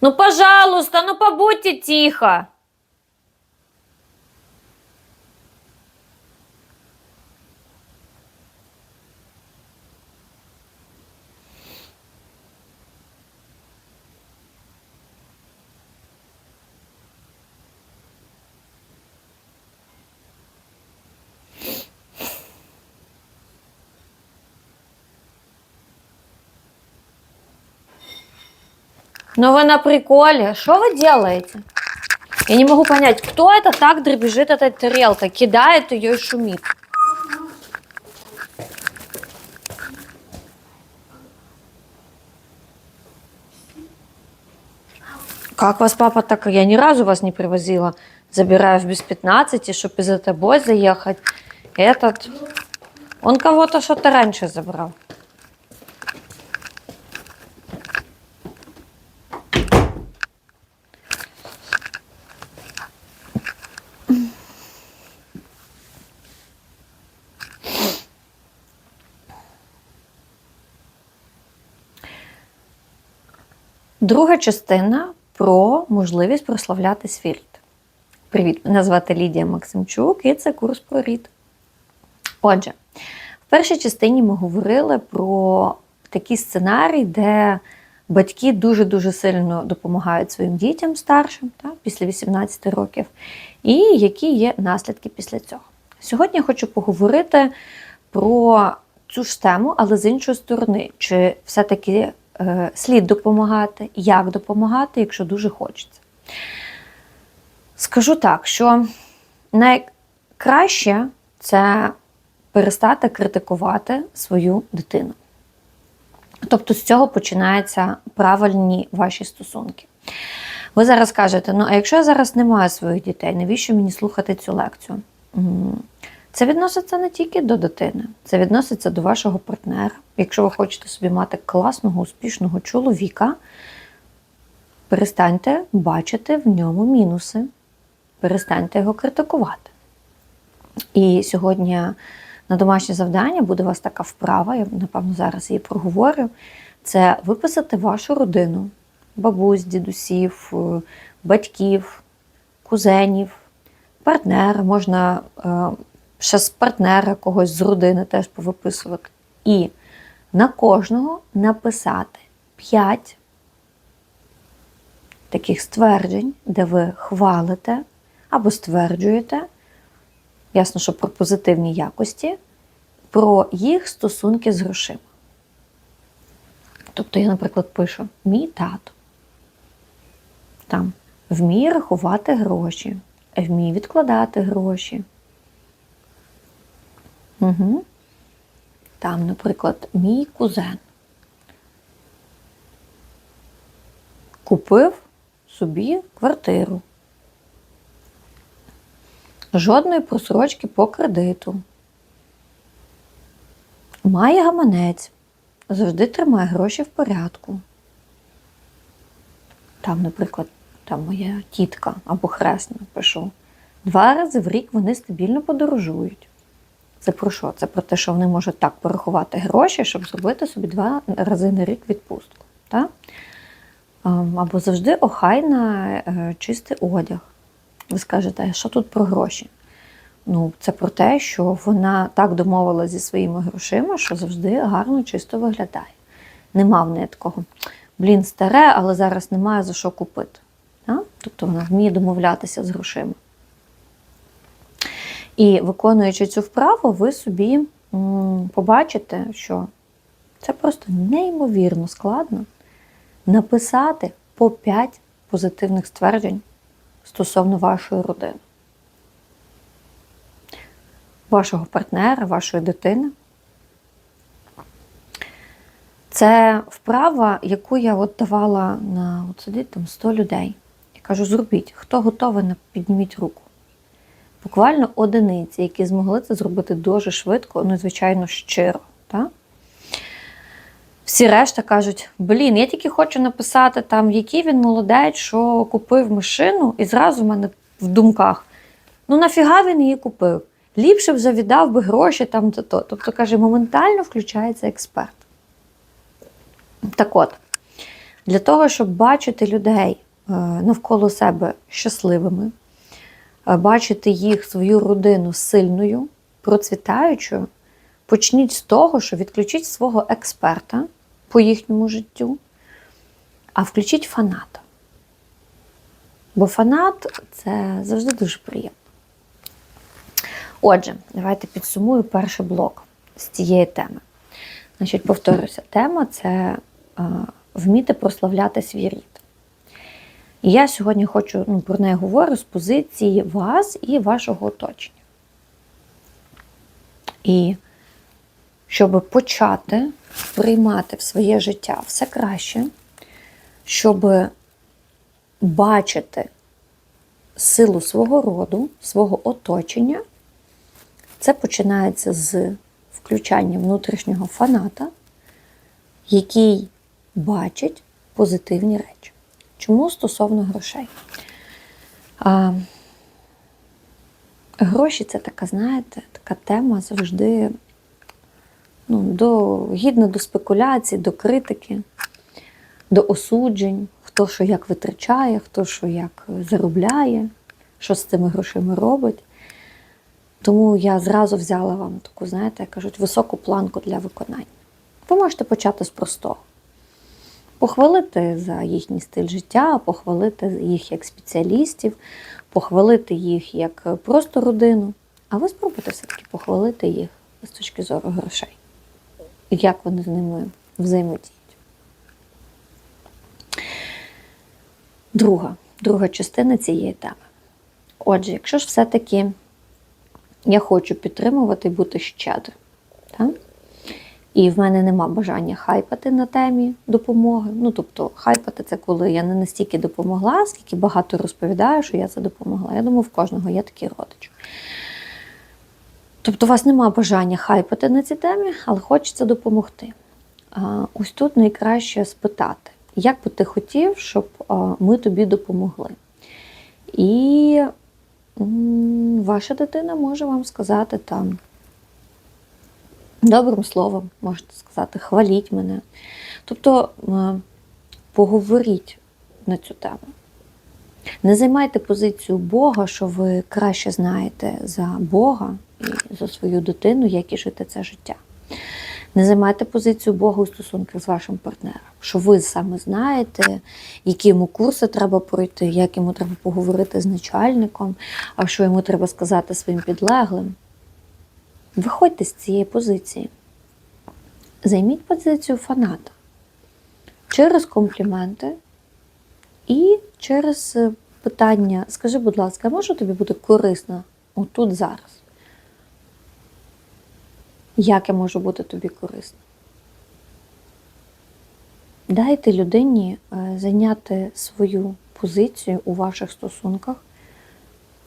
Ну, пожалуйста, ну побудьте тихо. Ну вы на приколе. Что вы делаете? Я не могу понять, кто это так дребезжит этой тарелкой, кидает ее и шумит. Как вас папа так? Я ни разу вас не привозила. Забираю в без 15, чтобы из тобой заехать. Этот... Он кого-то что-то раньше забрал. Друга частина про можливість прославляти рід. Привіт, мене звати Лідія Максимчук, і це курс про рід. Отже, в першій частині ми говорили про такий сценарій, де батьки дуже-дуже сильно допомагають своїм дітям старшим та, після 18 років, і які є наслідки після цього. Сьогодні я хочу поговорити про цю ж тему, але з іншої сторони, чи все-таки слід допомагати, як допомагати, якщо дуже хочеться. Скажу так, що найкраще це перестати критикувати свою дитину. Тобто з цього починаються правильні ваші стосунки. Ви зараз кажете, ну а якщо я зараз не маю своїх дітей, навіщо мені слухати цю лекцію? Це відноситься не тільки до дитини, це відноситься до вашого партнера. Якщо ви хочете собі мати класного, успішного чоловіка, перестаньте бачити в ньому мінуси, перестаньте його критикувати. І сьогодні на домашнє завдання буде у вас така вправа, я напевно зараз її проговорю. Це виписати вашу родину, бабусь, дідусів, е, батьків, кузенів, партнера, можна е, ще з партнера когось з родини теж повиписувати. І на кожного написати 5 таких стверджень, де ви хвалите або стверджуєте, ясно, що про позитивні якості, про їх стосунки з грошима. Тобто я, наприклад, пишу мій тато. Там вміє рахувати гроші, вміє відкладати гроші. Угу. Там, наприклад, мій кузен купив собі квартиру. Жодної просрочки по кредиту. Має гаманець, завжди тримає гроші в порядку. Там, наприклад, там моя тітка або хресна пишу. Два рази в рік вони стабільно подорожують. Це про що? Це про те, що вони можуть так порахувати гроші, щоб зробити собі два рази на рік відпустку. Так? Ем, Або завжди охайна е, чистий одяг. Ви скажете, що тут про гроші? Ну, це про те, що вона так домовилася зі своїми грошима, що завжди гарно, чисто виглядає. Нема в неї такого, блін, старе, але зараз немає за що купити. Так? Тобто вона вміє домовлятися з грошима. І виконуючи цю вправу, ви собі побачите, що це просто неймовірно складно написати по 5 позитивних стверджень стосовно вашої родини, вашого партнера, вашої дитини. Це вправа, яку я от давала на от сидить там 100 людей. Я кажу, зробіть, хто готовий, підніміть руку. Буквально одиниці, які змогли це зробити дуже швидко, ну, звичайно, щиро. Так? Всі решта кажуть: блін, я тільки хочу написати, там, який він молодець, що купив машину, і зразу в мене в думках: ну нафіга він її купив? Ліпше вже віддав би гроші там то. то. Тобто, каже, моментально включається експерт. Так от, Для того, щоб бачити людей е, навколо себе щасливими, бачити їх, свою родину сильною, процвітаючою, почніть з того, що відключіть свого експерта по їхньому життю, а включіть фаната. Бо фанат це завжди дуже приємно. Отже, давайте підсумую перший блок з цієї теми. Значить, повторюся, тема це е, вміти прославляти свій рід. І я сьогодні хочу ну, про неї говорю з позиції вас і вашого оточення. І щоб почати приймати в своє життя все краще, щоб бачити силу свого роду, свого оточення, це починається з включання внутрішнього фаната, який бачить позитивні речі. Чому стосовно грошей? А, Гроші це така, знаєте, така тема завжди ну, до, гідна до спекуляцій, до критики, до осуджень, хто що як витрачає, хто що як заробляє, що з цими грошима робить. Тому я зразу взяла вам таку, знаєте, як кажуть, високу планку для виконання. Ви можете почати з простого. Похвалити за їхній стиль життя, похвалити їх як спеціалістів, похвалити їх як просто родину. А ви спробуйте все-таки похвалити їх з точки зору грошей. Як вони з ними взаємодіють. Друга, друга частина цієї теми. Отже, якщо ж все-таки я хочу підтримувати і бути щедрим, так? І в мене нема бажання хайпати на темі допомоги. Ну, тобто, хайпати це коли я не настільки допомогла, скільки багато розповідаю, що я це допомогла. Я думаю, в кожного є такий родич. Тобто, у вас нема бажання хайпати на цій темі, але хочеться допомогти. Ось тут найкраще спитати, як би ти хотів, щоб ми тобі допомогли. І ваша дитина може вам сказати там добрим словом, можете сказати, хваліть мене. Тобто е, поговоріть на цю тему. Не займайте позицію Бога, що ви краще знаєте за Бога і за свою дитину, як і жити це життя. Не займайте позицію Бога у стосунках з вашим партнером, що ви саме знаєте, які йому курси треба пройти, як йому треба поговорити з начальником, а що йому треба сказати своїм підлеглим. Виходьте з цієї позиції. Займіть позицію фаната через компліменти і через е, питання: скажи, будь ласка, може тобі бути корисно отут зараз? Як я можу бути тобі корисна? Дайте людині е, зайняти свою позицію у ваших стосунках,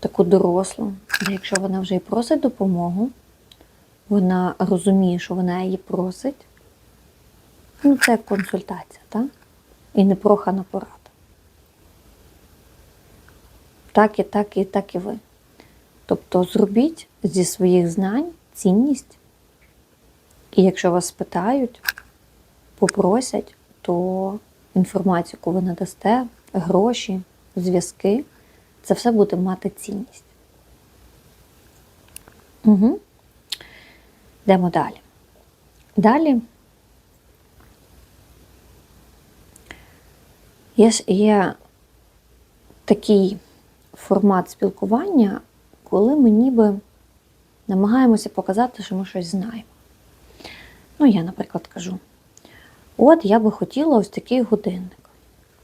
таку дорослу, якщо вона вже і просить допомогу, вона розуміє, що вона її просить. Ну, це як консультація, так? І непрохана порада. Так і так, і так і ви. Тобто зробіть зі своїх знань цінність. І якщо вас спитають, попросять, то інформацію, яку ви надасте, гроші, зв'язки, це все буде мати цінність. Угу. Йдемо далі. Далі є, є такий формат спілкування, коли ми ніби намагаємося показати, що ми щось знаємо. Ну, я, наприклад, кажу: от я би хотіла ось такий годинник.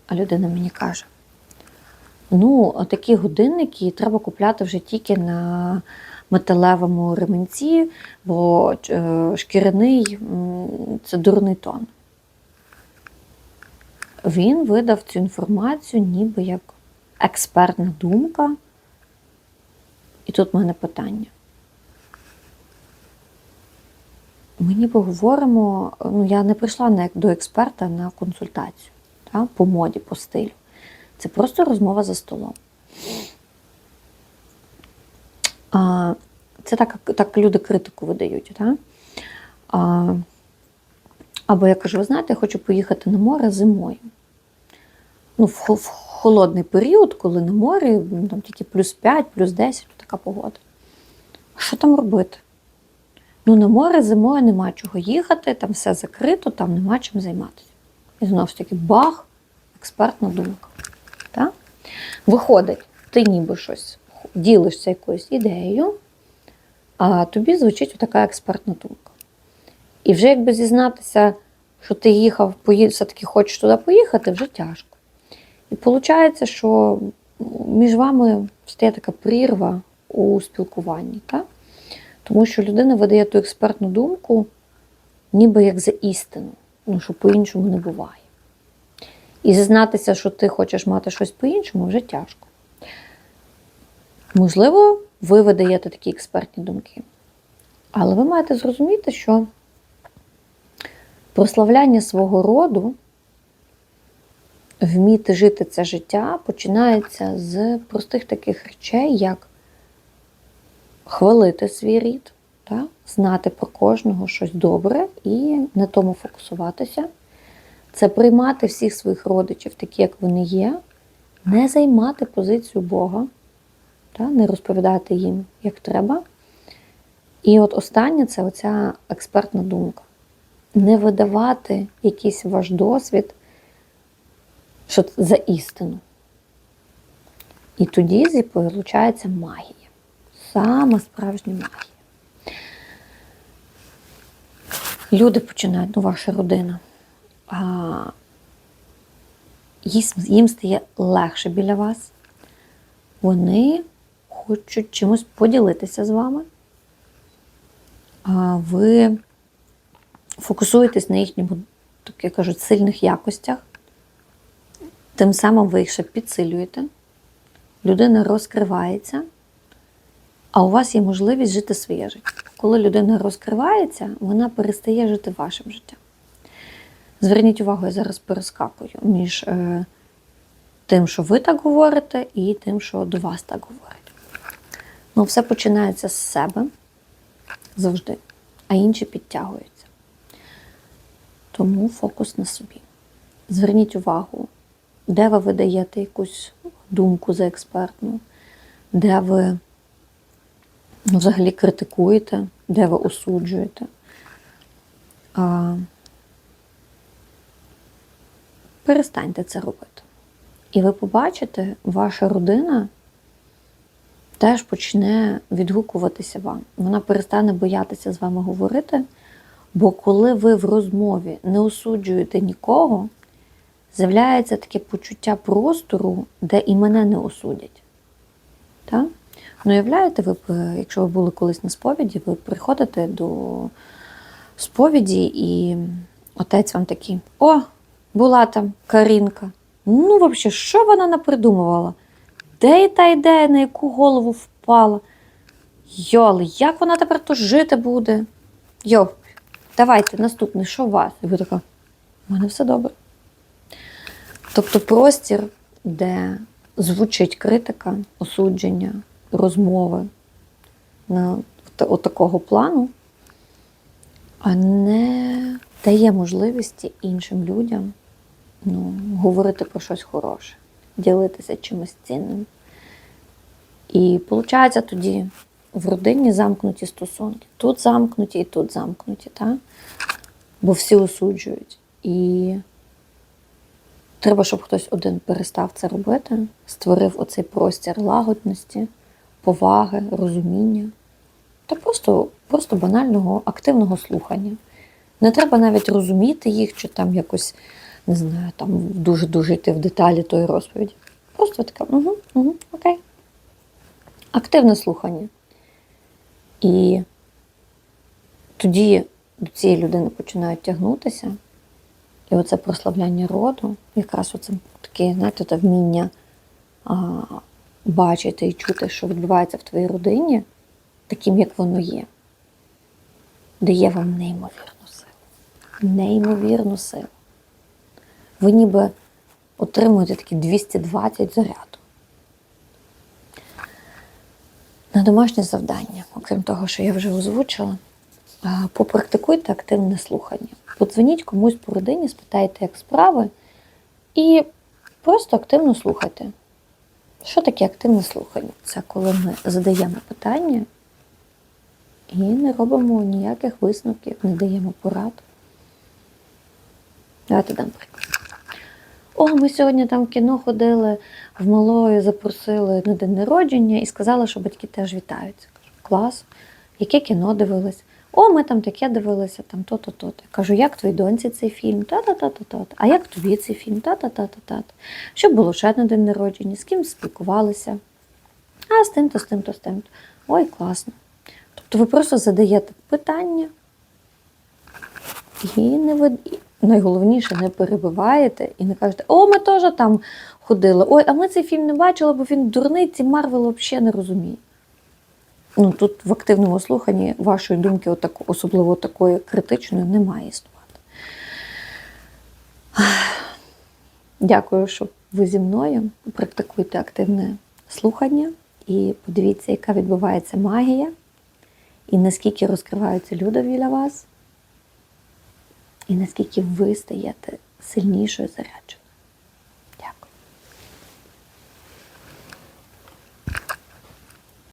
А людина мені каже: ну, такі годинники треба купляти вже тільки на металевому ременці, бо е, шкіряний це дурний тон. Він видав цю інформацію ніби як експертна думка. І тут в мене питання. Ми ніби говоримо, ну я не прийшла до експерта на консультацію та, по моді, по стилю. Це просто розмова за столом. Це так так люди критику видають. Так? Або я кажу, ви знаєте, я хочу поїхати на море зимою. ну, в, холодний період, коли на морі ну, там тільки плюс 5, плюс 10, така погода. Що там робити? Ну, на море зимою нема чого їхати, там все закрито, там нема чим займатися. І знову ж таки, бах, експертна думка. Так? Виходить, ти ніби щось ділишся якоюсь ідеєю, а тобі звучить така експертна думка. І вже якби зізнатися, що ти їхав, все-таки хочеш туди поїхати, вже тяжко. І виходить, що між вами стає така прірва у спілкуванні. Так? Тому що людина видає ту експертну думку, ніби як за істину, ну, що по-іншому не буває. І зізнатися, що ти хочеш мати щось по-іншому, вже тяжко. Можливо, ви видаєте такі експертні думки. Але ви маєте зрозуміти, що прославляння свого роду, вміти жити це життя, починається з простих таких речей, як хвалити свій рід, так? знати про кожного щось добре і на тому фокусуватися. Це приймати всіх своїх родичів, такі, як вони є, не займати позицію Бога, та, не розповідати їм, як треба. І от останнє це оця експертна думка. Не видавати якийсь ваш досвід що за істину. І тоді виходить магія. Сама справжня магія. Люди починають, ну, ваша родина. А, їм, їм стає легше біля вас. Вони хочуть чимось поділитися з вами. Ви фокусуєтесь на їхньому, так як кажуть, сильних якостях. Тим самим ви їх ще підсилюєте. Людина розкривається, а у вас є можливість жити своє життя. Коли людина розкривається, вона перестає жити вашим життям. Зверніть увагу, я зараз перескакую між е, тим, що ви так говорите, і тим, що до вас так говорять. Ну, все починається з себе завжди, а інші підтягуються. Тому фокус на собі. Зверніть увагу, де ви видаєте якусь думку за експертну, де ви ну, взагалі критикуєте, де ви осуджуєте. А, перестаньте це робити. І ви побачите, ваша родина теж почне відгукуватися вам. Вона перестане боятися з вами говорити, бо коли ви в розмові не осуджуєте нікого, з'являється таке почуття простору, де і мене не осудять. Так? Ну, уявляєте, ви, якщо ви були колись на сповіді, ви приходите до сповіді, і отець вам такий: О, була там Карінка. Ну, взагалі, що вона напридумувала? Де та ідея, на яку голову впала? Йоли, як вона тепер то жити буде? Йо, давайте наступне, що у вас? І ви така, у мене все добре. Тобто простір, де звучить критика, осудження, розмови на такого плану, а не дає можливості іншим людям ну, говорити про щось хороше, ділитися чимось цінним. І виходить тоді в родині замкнуті стосунки. Тут замкнуті і тут замкнуті, так? бо всі осуджують. І Треба, щоб хтось один перестав це робити, створив оцей простір лагодності, поваги, розуміння та просто, просто банального активного слухання. Не треба навіть розуміти їх, чи там якось, не знаю, там дуже-дуже йти в деталі тої розповіді. Просто таке, угу, угу, окей. Активне слухання. І тоді до цієї людини починають тягнутися. І оце прославляння роду, якраз оце таке, знаєте, те вміння а, бачити і чути, що відбувається в твоїй родині, таким, як воно є, дає вам неймовірну силу. Неймовірну силу. Ви ніби отримуєте такі 220 заряду. На домашнє завдання, окрім того, що я вже озвучила, попрактикуйте активне слухання. Подзвоніть комусь по родині, спитайте, як справи, і Просто активно слухайте. Що таке активне слухання? Це коли ми задаємо питання і не робимо ніяких висновків, не даємо порад. Давайте дам приклад. О, ми сьогодні там в кіно ходили, в малої запросили на день народження і сказали, що батьки теж вітаються. Кажу, клас, яке кіно дивились? О, ми там таке дивилися, там то-то, то-то. Кажу, як твоїй доньці цей фільм? Та-та-та-та-та. А як тобі цей фільм? Та-та-та-та-та. Що було ще на день народження, з ким спілкувалися? А з тим-то, з тим-то, з тим-то. Ой, класно. Тобто ви просто задаєте питання і не ви... найголовніше не перебиваєте і не кажете, о, ми теж там ходили. Ой, а ми цей фільм не бачили, бо він дурний, ці Марвел взагалі не розуміє. Ну, тут в активному слуханні вашої думки, отак, особливо такої критичної, не має існувати. Дякую, що ви зі мною. Практикуйте активне слухання і подивіться, яка відбувається магія, і наскільки розкриваються люди біля вас, і наскільки ви стаєте сильнішою зарядженою.